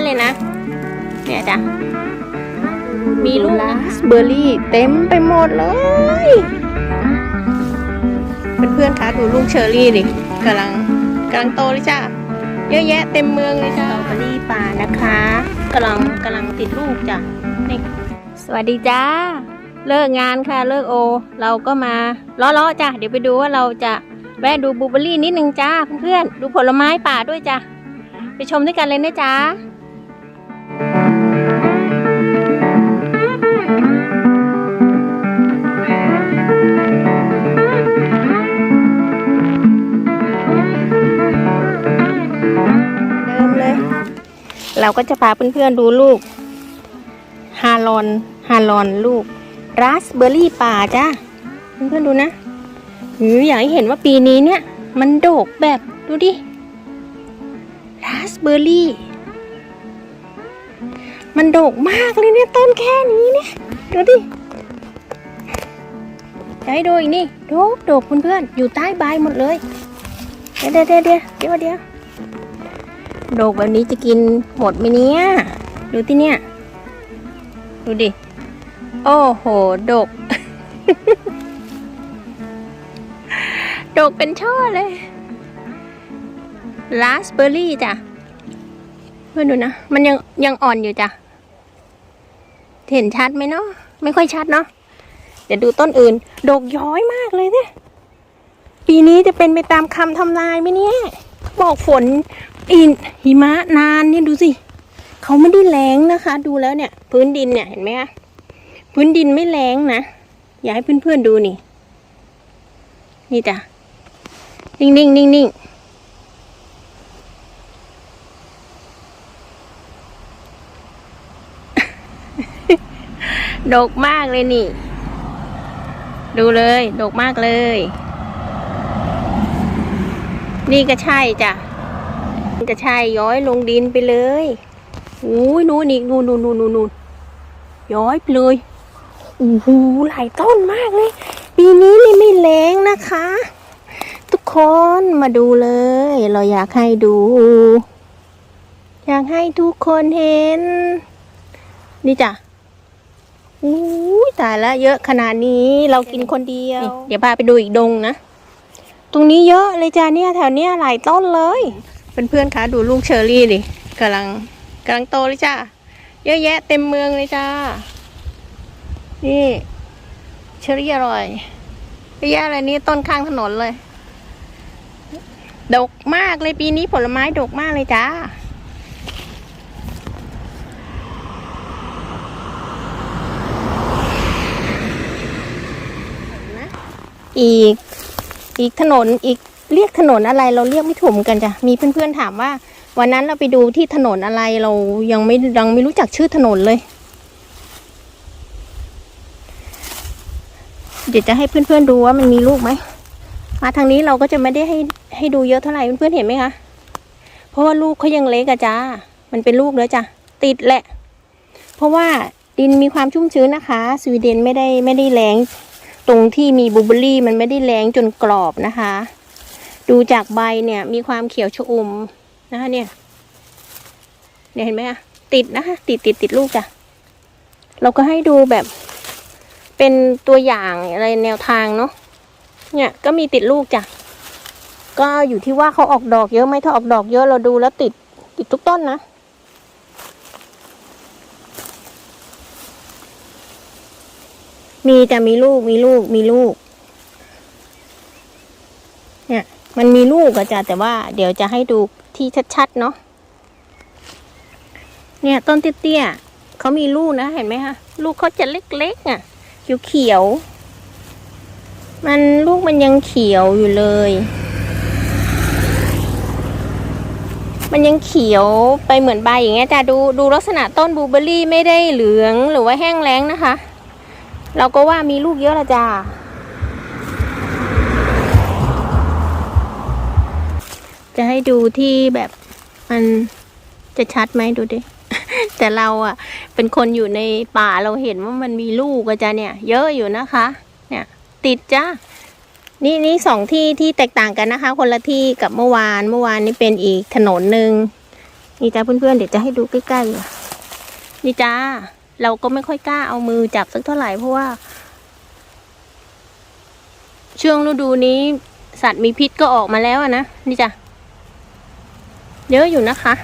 ะเลยนะ เนี่ยจ้ะ มีลูกราสเบอร์รี่เต็มไปหมดเลย เพื่อนๆคะดูลูกเชอร์รี่ดิกำลังกำลังโตเลยจ้าเยอะแยะเต็มเมืองเลยจ้าสตรอเบอรี่ป่านะคะกำลังกำลังติดลูกจ้ะนี่สวัสดีจ้า เลิกงานค่ะเลิกโอ เราก็มาล้อๆจ้ะ เดี๋ยวไปดูว่าเราจะแวะดูบลูเบอร์รี่นิดนึงจ้าเพื่อนๆดูผลไม้ป่าด้วยจ้ะ ไปชมด้วยกันเลยนะจ้า เราก็จะพาเพื่อนๆดูลูกฮาลอนฮาลอนลูกราสเบอร์รี่ป่าจ้าเพื่อนๆดูนะหืออยากให้เห็นว่าปีนี้เนี่ย มันโดกแบบดูดิราสเบอร์รี่ มันโดกมากเลยเนี่ยต้นแค่นี้เนี่ย ดูดิจะให้ดูอีกนี่โดกโดกเพื่อนๆอยู่ใต้ใบหมดเลย เดี๋ยวเดี๋ยวเดี๋ยวเดี๋ยวเดี๋ยว โดกแบบนี้จะกินหมดไหมเนี่ย ดูที่เนี่ย ดูดิ โอ้โห ดก ดกเป็นช่อเลยราสเบอร์รี่จ้ะเพื่อนดูนะ มันยังยังอ่อนอยู่จ้ะ เห็นชัดไหมเนาะ ไม่ค่อยชัดเนาะ เดี๋ยวดูต้นอื่น ดกย้อยมากเลยเนี่ย ปีนี้จะเป็นไปตามคำทำนายไหมเนี่ย บอกฝน อินหิมะนานเนี่ยดูสิเขาไม่ได้แรงนะคะ ดูแล้วเนี่ย พื้นดินเนี่ยเห็นไหมคะพื้นดินไม่แรงนะอยากให้เพื่อนๆดูนี่ นี่จ้ะนิ่งๆนิ่งๆนิ่งๆดกมากเลยนี่ ดูเลย ดกมากเลย นี่ก็ใช่จ้ะ มันก็ใช่ย้อยลงดินไปเลยอุ้ยนู่นอีกนู่นนู่นนู่นนู่นย้อยไปเลยโอ้โหหลายต้นมากเลย ปีนี้นี่ไม่แรงนะคะ ทุกคนมาดูเลย เราอยากให้ดู อยากให้ทุกคนเห็น นี่จ้ะอุ้ยตายแล้วเยอะขนาดนี้เรากินคนเดียว เดี๋ยวพาไปดูอีกดงนะ ตรงนี้เยอะเลยจ้าเนี่ยแถวเนี้ยหลายต้นเลย เพื่อนๆคะดูลูกเชอรี่ดิกำลังกำลังโตเลยจ้าเยอะแยะเต็มเมืองเลยจ้า นี่เชอร์รี่อร่อยเยอะแยะอะไรนี่ต้นข้างถนนเลย ดกมากเลยปีนี้ผลไม้ดกมากเลยจ้าอีก อีกถนนอีก เรียกถนนอะไรเราเรียกไม่ถูกเหมือนกันจ้ะมีเพื่อนๆถามว่า วันนั้นเราไปดูที่ถนนอะไรเรายังไม่ยังไม่รู้จักชื่อถนนเลย เดี๋ยวจะให้เพื่อนๆดูว่ามันมีลูกไหมมาทางนี้เราก็จะไม่ได้ให้ให้ดูเยอะเท่าไหร่เพื่อนๆเห็นไหมคะเพราะว่าลูกเขายังเล็กอะจ้ามันเป็นลูกแล้วจ้ะติดแหละ เพราะว่าดินมีความชุ่มชื้นนะคะ สวีเดนไม่ได้ไม่ได้แรงตรงที่มีบูเบอรี่มันไม่ได้แรงจนกรอบนะคะ ดูจากใบเนี่ยมีความเขียวชอุ่มนะคะเนี่ย เนี่ยเห็นไหมคะติดนะคะติดติดติดลูกจ้ะเราก็ให้ดูแบบ เป็นตัวอย่างอะไรแนวทางเนาะเนี่ยก็มีติดลูกจ้ะก็อยู่ที่ว่าเขาออกดอกเยอะไหมถ้าออกดอกเยอะเราดูแล้วติดติดทุกต้นนะมีจะมีลูกมีลูกมีลูก เนี่ย มันมีลูกอะจ้ะแต่ว่าเดี๋ยวจะให้ดูที่ชัดๆเนาะเนี่ยต้นเตี้ยๆเขามีลูกนะเห็นไหมคะลูกเขาจะเล็กๆอะ่ะเขียวๆมันลูกมันยังเขียวอยู่เลย มันยังเขียวไปเหมือนใบอย่างเงี้ยจ้ะดูดูลักษณะต้นบลูเบอร์รี่ไม่ได้เหลืองหรือว่าแห้งแล้งนะคะ เราก็ว่ามีลูกเยอะละจ้า จะให้ดูที่แบบมันจะชัดไหมดูดิ แต่เราอะ เป็นคนอยู่ในป่าเราเห็นว่ามันมีลูกอะจ้ะเนี่ย เยอะอยู่นะคะ เนี่ย ติดจ้านี่นี่สองที่ที่แตกต่างกันนะคะ คนละที่กับเมื่อวานเมื่อวานนี่เป็นอีกถนนหนึ่งนี่จ้าเพื่อนๆเดี๋ยวจะให้ดูใกล้ๆนี่จ้าเราก็ไม่ค่อยกล้าเอามือจับสักเท่าไหร่เพราะว่า ช่วงฤดูนี้สัตว์มีพิษก็ออกมาแล้วนะนี่จ้ะ เยอะอยู่นะคะ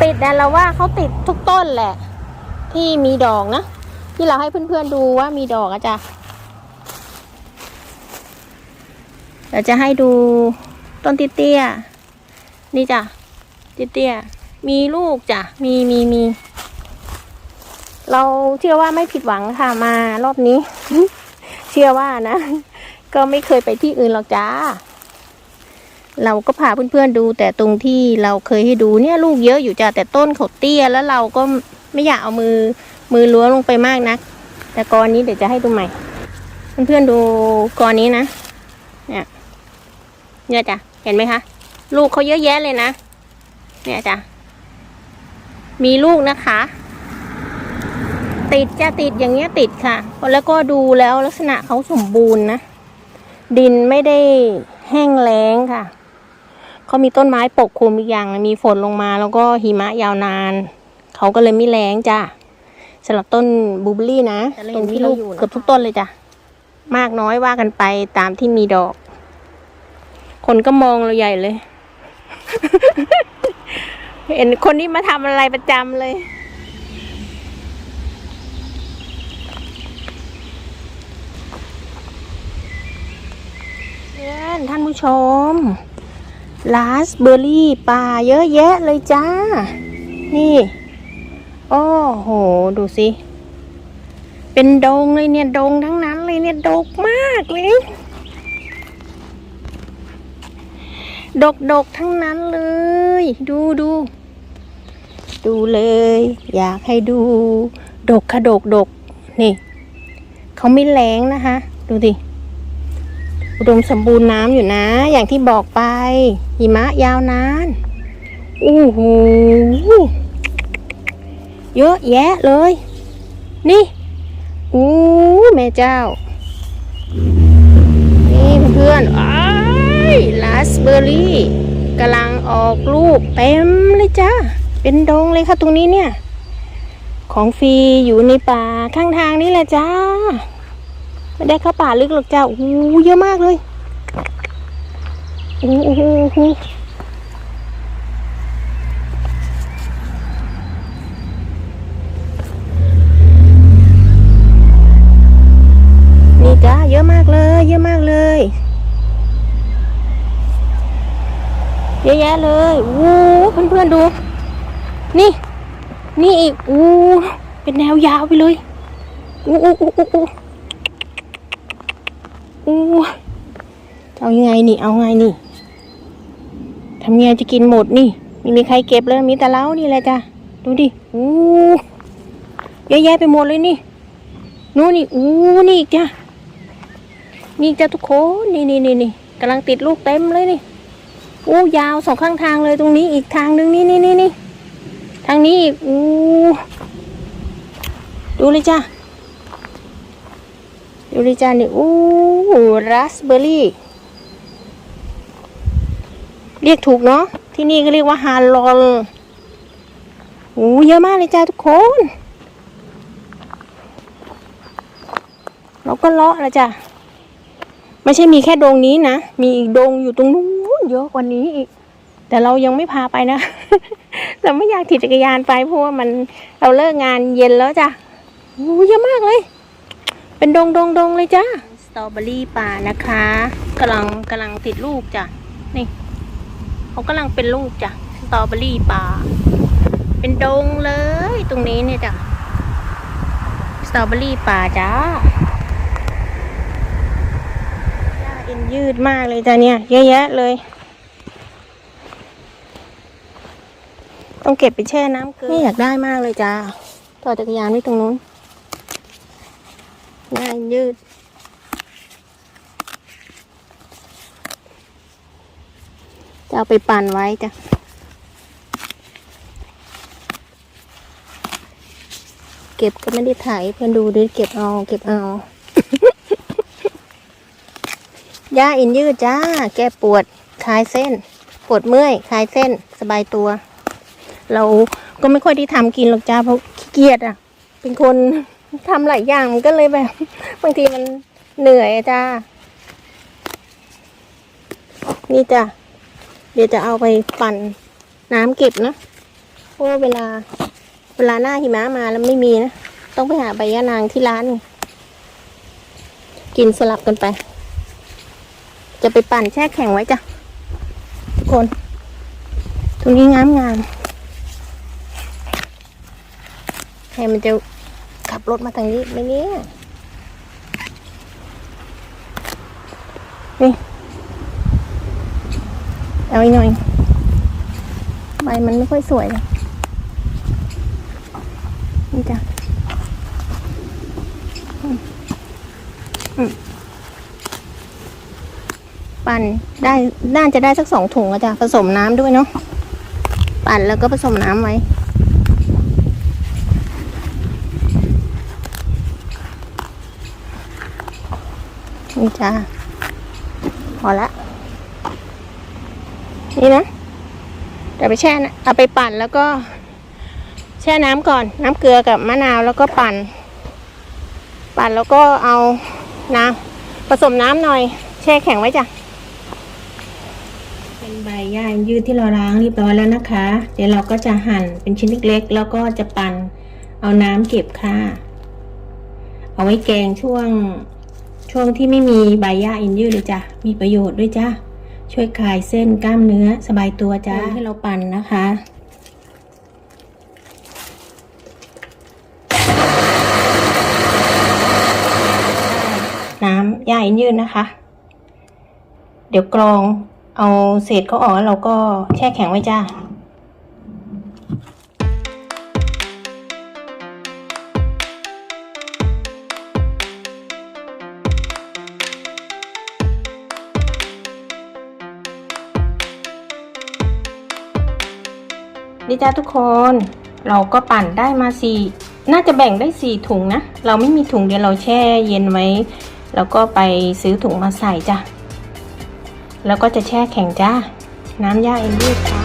ติดแต่เราว่าเขาติดทุกต้นแหละ ที่มีดอกนะ ที่เราให้เพื่อนๆดูว่ามีดอกอะจ้ะเดี๋ยวจะให้ดูต้นติเตี้ยนี่จ้ะติเตี้ยมีลูกจ้ะมีมีมีเราเชื่อว่าไม่ผิดหวังค่ะมารอบนี้ เชื่อว่านะ ก็ไม่เคยไปที่อื่นหรอกจ้า เราก็พาเพื่อนๆดู แต่ตรงที่เราเคยให้ดูเนี่ยลูกเยอะอยู่จ้ะแต่ต้นเขาเตี้ยแล้วเราก็ไม่อยากเอามือมือล้วงลงไปมากนัก แต่กรนี้เดี๋ยวจะให้ดูใหม่ เพื่อนๆดูกรนี้นะ เนี่ยเนี่ยจ้ะเห็นไหมคะ ลูกเขาเยอะแยะเลยนะ เนี่ยจ้ะมีลูกนะคะ ติดจะติดอย่างเงี้ยติดค่ะ แล้วก็ดูแล้วลักษณะเขาสมบูรณ์นะ ดินไม่ได้แห้งแล้งค่ะ เขามีต้นไม้ปกคลุมอีกอย่างนะมีฝนลงมาแล้วก็หิมะยาวนาน เขาก็เลยไม่แล้งจ้ะสำหรับต้นบลูเบอรรี่นะตรงที่ลูกเกือบทุกต้นเลยจ้ะมากน้อยว่ากันไปตามที่มีดอก คนก็มองเราใหญ่เลย เห็นคนนี้มาทำอะไรประจำเลยเพื่อนท่านผู้ชม ลาสเบอร์รี่ป่าเยอะแยะเลยจ้า นี่โอ้โห ดูสิ เป็นดงเลยเนี่ยดงทั้งนั้นเลยเนี่ยดกมากเลย ดกดกทั้งนั้นเลย ดูดู ดูเลย อยากให้ดู ดกค่ะดกดกนี่ เขาไม่แรงนะคะ ดูดิ อุดมสมบูรณ์น้ำอยู่นะ อย่างที่บอกไป หิมะยาวนานอู้หูเยอะแยะเลย นี่อู้แม่เจ้า นี่เพื่อนๆอ้ายลาสเบอร์รี่กำลังออกลูกเต็มเลยจ้าเป็นดงเลยค่ะตรงนี้เนี่ย ของฟรีอยู่ในป่าข้างทางนี่แหละจ้า ไม่ได้เข้าป่าลึกหรอกจ้าโอ้โหเยอะมากเลยโอ้โหนี่จ้าเยอะมากเลย เยอะมากเลยเยอะแยะเลยโอ้เพื่อนเพื่อนๆดู นี่ นี่อีกโอ้เป็นแนวยาวไปเลยโอ้โอ้โอ้โอ้ อู้เอายังไงนี่ เอาไงนี่ทำไงจะกินหมดนี่ไมีมีใครเก็บเลยมีแต่เล้านี่แหละจ้ะดูดิอู้เยอะแยะไปหมดเลยนี่นู่นนี่อู้นี่อีกจ้ะนี่จ้ะทุกคนนี่นี่นี่นี่กำลังติดลูกเต็มเลยนี่อู้ยาวสองข้างทางเลยตรงนี้อีกทางนึงนี่นี่นี่นี่ทางนี้อีกอู้ดูเลยจ้ะ ดูดิจานี่อู้ราสเบอร์รี่ เรียกถูกเนาะ ที่นี่ก็เรียกว่าฮาลอลโอ้เยอะมากเลยจ้าทุกคน เราก็เลาะแล้วจ้ะ ไม่ใช่มีแค่ดงนี้นะ มีอีกดงอยู่ตรงนู้นเยอะกว่านี้อีก แต่เรายังไม่พาไปนะ เราไม่อยากถีบจักรยานไปเพราะว่ามันเราเลิกงานเย็นแล้วจ้ะโอ้เยอะมากเลย เป็นดงดงดงเลยจ้าสตรอเบอรี่ป่านะคะกำลังกำลังติดลูกจ้ะนี่เขากำลังเป็นลูกจ้ะสตรอเบอรี่ป่า เป็นดงเลยตรงนี้เนี่ยจ้ะสตรอเบอรี่ป่าจ้าหญ้าเอ็นยืดมากเลยจ้ะเนี่ยเยอะแยะเลยต้องเก็บไปแช่น้ำเกลือนี่อยากได้มากเลยจ้าต่อจักรยานไว้ตรงนู้น ง่ายยืด จะเอาไปปั่นไว้จ้ะเก็บก็ไม่ได้ถ่ายเพื่อนดูด้วยเก็บเอาเก็บเอาย่าอินยืดจ้า แก้ปวดคลายเส้น ปวดเมื่อยคลายเส้นสบายตัว เราก็ไม่ค่อยได้ทำกินหรอกจ้าเพราะขี้เกียจอะ เป็นคน ทำหลายอย่างมันก็เลยแบบ บางทีมันเหนื่อยจ้า นี่จ้ะ เดี๋ยวจะเอาไปปั่นน้ำเก็บนะเพราะเวลา เวลาหน้าหิมะมาแล้วไม่มีนะ ต้องไปหาใบยะนางที่ร้าน กินสลับกันไป จะไปปั่นแช่แข็งไว้จ้ะ ทุกคน ตรงนี้งามงามใครมันจะ บรถมาทางนี้ไหมเนี่ย นี่ เอาอีกหน่อย ใบมันไม่ค่อยสวยเลยนี่จ้ะอืมอืมปั่นได้น่าจะได้สักสองถุงอะจ้ะผสมน้ำด้วยเนาะปั่นแล้วก็ผสมน้ำไว้ นี่จ้าพอละ นี่นะเดี๋ยวไปแช่นะเอาไปปั่นแล้วก็ แช่น้ำก่อน น้ำเกลือกับมะนาวแล้วก็ปั่น ปั่นแล้วก็เอาน้ำผสมน้ำหน่อย แช่แข็งไว้จ้ะเป็นใบหญ้ายืดที่เราล้างเรียบร้อยแล้วนะคะ เดี๋ยวเราก็จะหั่นเป็นชิ้นเล็กๆ แล้วก็จะปั่นเอาน้ำเก็บค่ะ เอาไว้แกงช่วง ช่วงที่ไม่มีใบหญ้าอินยืดเลยจ้ะ มีประโยชน์ด้วยจ้ะ ช่วยคลายเส้นกล้ามเนื้อสบายตัวจ้าให้เราปั่นนะคะน้ำย่าอินยืดนะคะ เดี๋ยวกรองเอาเศษเขาออกแล้วเราก็แช่แข็งไว้จ้าีจ้าทุกคน เราก็ปั่นได้มาสี่น่าจะแบ่งได้สี่ถุงนะ เราไม่มีถุงเดียวเราแช่เย็นไว้ แล้วก็ไปซื้อถุงมาใส่จ้ะ แล้วก็จะแช่แข็งจ้า น้ำยาเอ็นยืดค่ะ